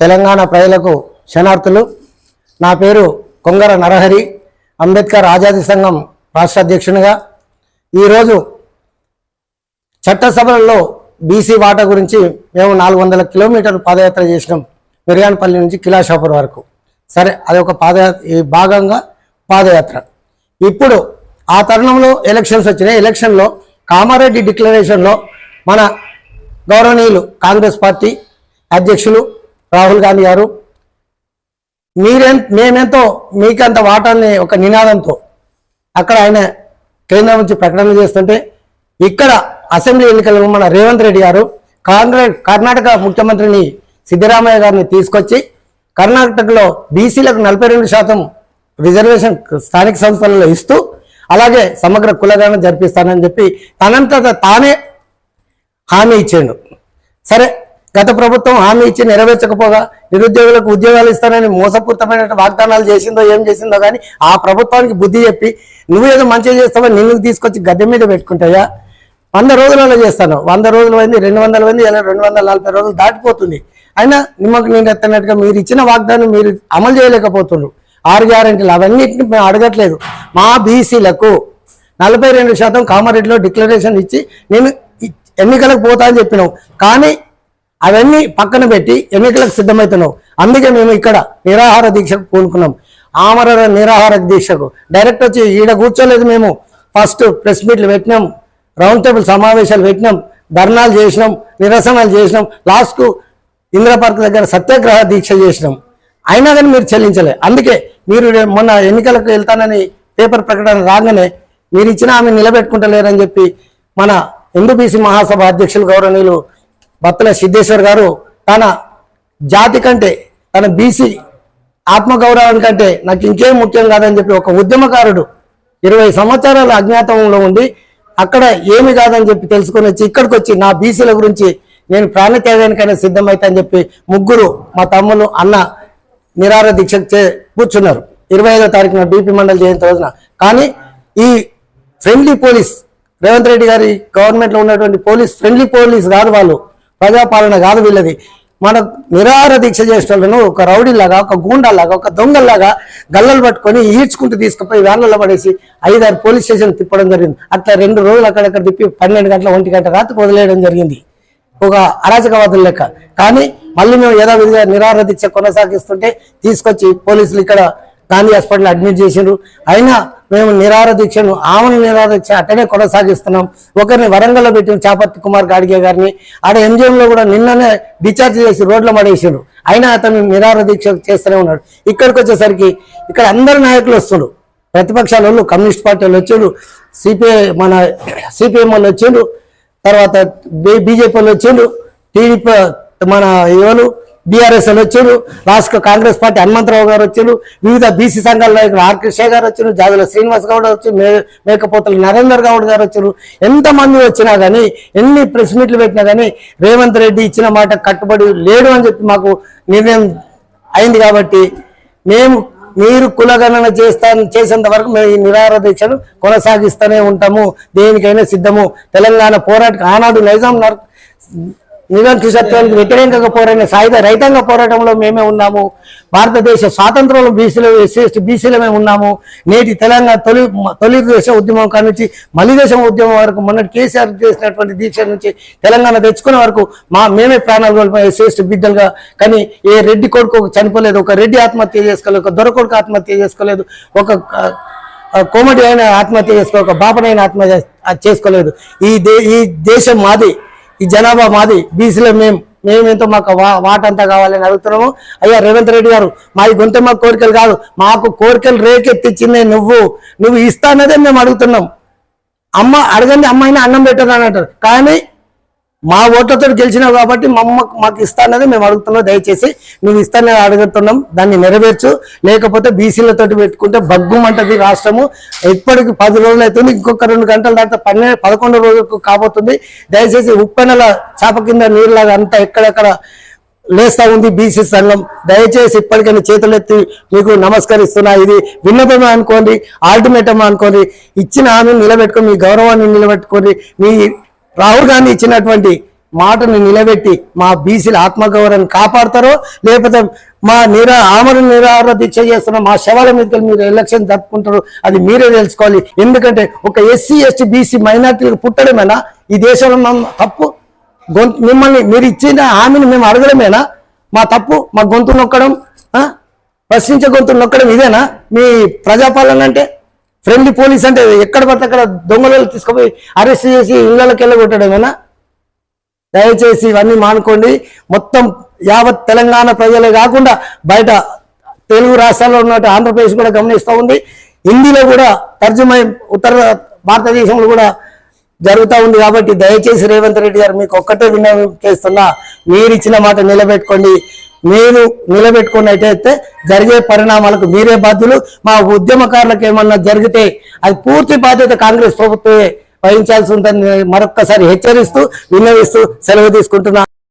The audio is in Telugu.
తెలంగాణ ప్రజలకు శనార్థులు నా పేరు కొంగర నరహరి అంబేద్కర్ ఆజాదీ సంఘం రాష్ట్ర అధ్యక్షునిగా. ఈరోజు చట్టసభలలో బీసీ వాటా గురించి మేము నాలుగు వందల కిలోమీటర్లు పాదయాత్ర చేసినాం మిర్యానపల్లి నుంచి కిలాషాపూర్ వరకు. సరే అది ఒక పాదయాత్ర ఈ భాగంగా పాదయాత్ర. ఇప్పుడు ఆ తరుణంలో ఎలక్షన్స్ వచ్చినాయి. ఎలక్షన్లో కామారెడ్డి డిక్లరేషన్లో మన గౌరవనీయులు కాంగ్రెస్ పార్టీ అధ్యక్షులు రాహుల్ గాంధీ గారు. మీరెం మేమెంతో మీకంత వాటాన్ని ఒక నినాదంతో అక్కడ ఆయన కేంద్రం నుంచి ప్రకటన చేస్తుంటే ఇక్కడ అసెంబ్లీ ఎన్నికల్లో మన రేవంత్ రెడ్డి గారు కాంగ్రెస్ కర్ణాటక ముఖ్యమంత్రిని సిద్ధరామయ్య గారిని తీసుకొచ్చి కర్ణాటకలో బీసీలకు నలభై రెండు శాతం రిజర్వేషన్ స్థానిక సంస్థలలో ఇస్తూ అలాగే సమగ్ర కులగణన జరిపిస్తానని చెప్పి తనంతట తానే హామీ ఇచ్చాడు. సరే గత ప్రభుత్వం హామీ ఇచ్చి నెరవేర్చకపోగా నిరుద్యోగులకు ఉద్యోగాలు ఇస్తానని మోసపూరితమైన వాగ్దానాలు చేసిందో ఏం చేసిందో కానీ ఆ ప్రభుత్వానికి బుద్ధి చెప్పి నువ్వేదో మంచిగా చేస్తావో నిన్ను తీసుకొచ్చి గద్దె మీద పెట్టుకుంటాయా వంద రోజులలో చేస్తాను. వంద రోజులు అయింది రెండు వందల మంది ఇలా రెండు వందల నలభై రోజులు దాటిపోతుంది. అయినా నిమ్మకు నేను ఎత్తనట్టుగా మీరు ఇచ్చిన వాగ్దానం మీరు అమలు చేయలేకపోతున్నారు. ఆరు గ్యారెంటీలు అవన్నిటిని మేము అడగట్లేదు. మా బీసీలకు నలభై రెండు శాతం కామారెడ్డిలో డిక్లరేషన్ ఇచ్చి నేను ఎన్నికలకు పోతా అని చెప్పినాం. కానీ అవన్నీ పక్కన పెట్టి ఎన్నికలకు సిద్ధమవుతున్నావు అందుకే మేము ఇక్కడ నిరాహార దీక్షకు పూనుకున్నాం. ఆమర నిరాహార దీక్షకు. డైరెక్ట్ వచ్చి ఈడ కూర్చోలేదు మేము. ఫస్ట్ ప్రెస్ మీట్లు పెట్టినాం. రౌండ్ టేబుల్ సమావేశాలు పెట్టినాం. ధర్నాలు చేసినాం. నిరసనలు చేసినాం. లాస్ట్కు ఇందిరా పార్క్ దగ్గర సత్యాగ్రహ దీక్ష చేసినాం. అయినా కానీ మీరు చెల్లించలే. అందుకే మీరు మొన్న ఎన్నికలకు వెళ్తానని పేపర్ ప్రకటన రాగానే మీరు ఇచ్చిన ఆమె నిలబెట్టుకుంటలేరని చెప్పి మన ఎంబీసీ మహాసభ అధ్యక్షులు గౌరవనీయులు బత్తుల సిద్ధేశ్వర్ గారు తన జాతి కంటే తన బీసీ ఆత్మగౌరవం కంటే నాకు ఇంకేం ముఖ్యం కాదని చెప్పి ఒక ఉద్యమకారుడు ఇరవై సంవత్సరాల అజ్ఞాతంలో ఉండి అక్కడ ఏమి కాదని చెప్పి తెలుసుకొని వచ్చి ఇక్కడికి వచ్చి నా బీసీల గురించి నేను ప్రాణత్యాగానికైనా సిద్ధమైతా అని చెప్పి ముగ్గురు మా తమ్ములు అన్న నిరార దీక్ష చే- కూర్చున్నారు. ఇరవై ఐదో తారీఖున బీపీ మండలి జయంతి రోజున. కానీ ఈ ఫ్రెండ్లీ పోలీస్ రేవంత్ రెడ్డి గారి గవర్నమెంట్లో ఉన్నటువంటి పోలీస్ ఫ్రెండ్లీ పోలీస్ కాదు వాళ్ళు ప్రజాపాలన కాదు వీళ్ళది. మన నిరాహార దీక్ష చేసేటోళ్ళను ఒక రౌడీలాగా ఒక గూండాలాగా ఒక దొంగల్లాగా గల్లలు పట్టుకొని ఈడ్చుకుంటూ తీసుకుపోయి వ్యాన్లలో పడేసి ఐదారు పోలీస్ స్టేషన్ తిప్పడం జరిగింది. అట్లా రెండు రోజులు అక్కడక్కడ తిప్పి పన్నెండు గంటల ఒంటి గంట రాత్రి వదిలేయడం జరిగింది. ఒక అరాచకవాదుల లెక్క. కానీ మళ్ళీ మేము యథావిధిగా నిరాహార దీక్ష కొనసాగిస్తుంటే తీసుకొచ్చి పోలీసులు ఇక్కడ గాంధీ హాస్పిటల్ అడ్మిట్ చేసిండ్రు. అయినా మేము నిరార దీక్షను ఆమెను నిరార దీక్ష అట్టనే కొనసాగిస్తున్నాం. ఒకరిని వరంగల్లో పెట్టిన చాపర్తి కుమార్ గాడిగే గారిని ఆడ ఎంజిఎంలో కూడా నిన్ననే డిశ్చార్జ్ చేసి రోడ్ల పడేసిండ్రు అయినా అతను నిరార దీక్ష చేస్తూనే ఉన్నాడు. ఇక్కడికి వచ్చేసరికి ఇక్కడ అందరు నాయకులు వస్తుండ్రు. ప్రతిపక్షాల వాళ్ళు కమ్యూనిస్ట్ పార్టీ వాళ్ళు వచ్చిండ్రు. సిపిఐ మన సిపిఎం వాళ్ళు వచ్చిండ్రు. తర్వాత బీజేపీ వాళ్ళు వచ్చిండ్రు. టీడీపీ మన ఎవరు బీఆర్ఎస్ అని వచ్చారు రాష్ట్ర కాంగ్రెస్ పార్టీ హనుమంతరావు గారు వచ్చారు వివిధ బీసీ సంఘాల నాయకులు ఆర్ గారు వచ్చారు జాదుల శ్రీనివాస్ గౌడ్ వచ్చి మే- మేకపోతల నరేందర్ గౌడ్ గారు వచ్చారు. ఎంతమంది వచ్చినా కానీ ఎన్ని ప్రెస్ మీట్లు పెట్టినా కానీ రేవంత్ రెడ్డి ఇచ్చిన మాట కట్టుబడి లేడు అని చెప్పి మాకు నిర్ణయం అయింది కాబట్టి మేము మీరు కులగణన చేస్తా చేసేంత వరకు మేము ఈ నిరాహార దీక్షను కొనసాగిస్తూనే ఉంటాము. దేనికైనా సిద్ధము. తెలంగాణ పోరాట ఆనాడు నైజాం నర్- నిరంకుశత్వానికి వ్యతిరేకంగా పోరాడిన సాయుధ రైతాంగ పోరాటంలో మేమే ఉన్నాము. భారతదేశ స్వాతంత్రంలో బీసీలో ఎస్సీ బీసీలమే ఉన్నాము. నేటి తెలంగాణ తొలి తొలి దేశ ఉద్యమం కాడి నుంచి మలి దేశం ఉద్యమం వరకు మొన్నటి కేసీఆర్ చేసినటువంటి దీక్ష నుంచి తెలంగాణ తెచ్చుకునే వరకు మా మేమే ప్రాణాలు కోల్పోయి. ఎస్సీ బిడ్డలుగా. కానీ ఏ రెడ్డి కొడుకు చనిపోలేదు. ఒక రెడ్డి ఆత్మహత్య చేసుకోలేదు. ఒక దొర కొడుకు ఆత్మహత్య చేసుకోలేదు. ఒక కోమటి అయిన ఆత్మహత్య చేసుకోక ఒక బాపనైన ఆత్మహత్య చేసుకోలేదు. ఈ దే ఈ దేశం మాది. ఈ జనాభా మాది బీసీలో మేము మేమేంతో మాకు వా వాటంతా కావాలని అడుగుతున్నాము. అయ్యా రేవంత్ రెడ్డి గారు మా ఈ గొంతు మాకు కోరికలు కాదు. మాకు కోరికలు రేకెత్తిచ్చిందే నువ్వు. నువ్వు ఇస్తానదే మేము అడుగుతున్నాం. అమ్మ అడగండి అమ్మాయిని అన్నం పెట్టదని అంటారు. కానీ మా ఓట్లతో గెలిచినావు కాబట్టి మా మాకు ఇస్తానది మేము అడుగుతున్నాం. దయచేసి నువ్వు ఇస్తానని అడుగుతున్నాం. దాన్ని నెరవేర్చు. లేకపోతే బీసీలతో పెట్టుకుంటే బగ్గుమంటది రాష్ట్రము. ఇప్పటికి పది రోజులు అవుతుంది ఇంకొక రెండు గంటల దాకా పన్నెండు పదకొండు రోజులకు కాబోతుంది. దయచేసి ఉప్పెనల చాప కింద నీళ్ళగా అంతా ఎక్కడెక్కడ లేస్తా ఉంది బీసీ సంఘం. దయచేసి ఇప్పటికైనా చేతులెత్తి మీకు నమస్కరిస్తున్నా. ఇది విన్నపమే అనుకోండి ఆల్టిమేటమే అనుకోండి. ఇచ్చిన హామీని నిలబెట్టుకొని మీ గౌరవాన్ని నిలబెట్టుకొని మీ రాహుల్ గాంధీ ఇచ్చినటువంటి మాటను నిలబెట్టి మా బీసీల ఆత్మగౌరవాన్ని కాపాడతారో లేకపోతే మా నిరా ఆమరణ నిరాహార దీక్ష చేస్తున్న మా శవాల మీద మీరు ఎలక్షన్ జరుపుకుంటారు అది మీరే తెలుసుకోవాలి. ఎందుకంటే ఒక ఎస్సీ ఎస్టీ బీసీ మైనార్టీలకు పుట్టడమేనా? ఈ దేశంలో మన తప్పు గొంతు మిమ్మల్ని మీరు ఇచ్చిన హామీని మేము అడగడమేనా? మా తప్పు మా గొంతు నొక్కడం ప్రశ్నించే గొంతు నొక్కడం ఇదేనా? మీ ప్రజాపాలన అంటే? ఫ్రెండ్లీ పోలీస్ అంటే ఎక్కడ పడితే అక్కడ దొంగలు తీసుకుపోయి అరెస్ట్ చేసి ఇళ్ళకి వెళ్ళగొట్టడమేనా దయచేసి ఇవన్నీ మానుకోండి. మొత్తం యావత్ తెలంగాణ ప్రజలే కాకుండా బయట తెలుగు రాష్ట్రాల్లో ఉన్నట్టు ఆంధ్రప్రదేశ్ కూడా గమనిస్తూ ఉంది. హిందీలో కూడా తర్జుమై ఉత్తర భారతదేశంలో కూడా జరుగుతూ ఉంది కాబట్టి దయచేసి రేవంత్ రెడ్డి గారు మీకు ఒక్కటే విన్నపం చేస్తున్నా మీరు ఇచ్చిన మాట నిలబెట్టుకోండి. మీరు నిలబెట్టుకున్నట్టయితే జరిగే పరిణామాలకు మీరే బాధ్యులు. మా ఉద్యమకారులకు ఏమన్నా జరిగితే అది పూర్తి బాధ్యత కాంగ్రెస్ ప్రభుత్వమే వహించాల్సి ఉందని మరొక్కసారి హెచ్చరిస్తూ విన్నవిస్తూ సెలవు తీసుకుంటున్నాను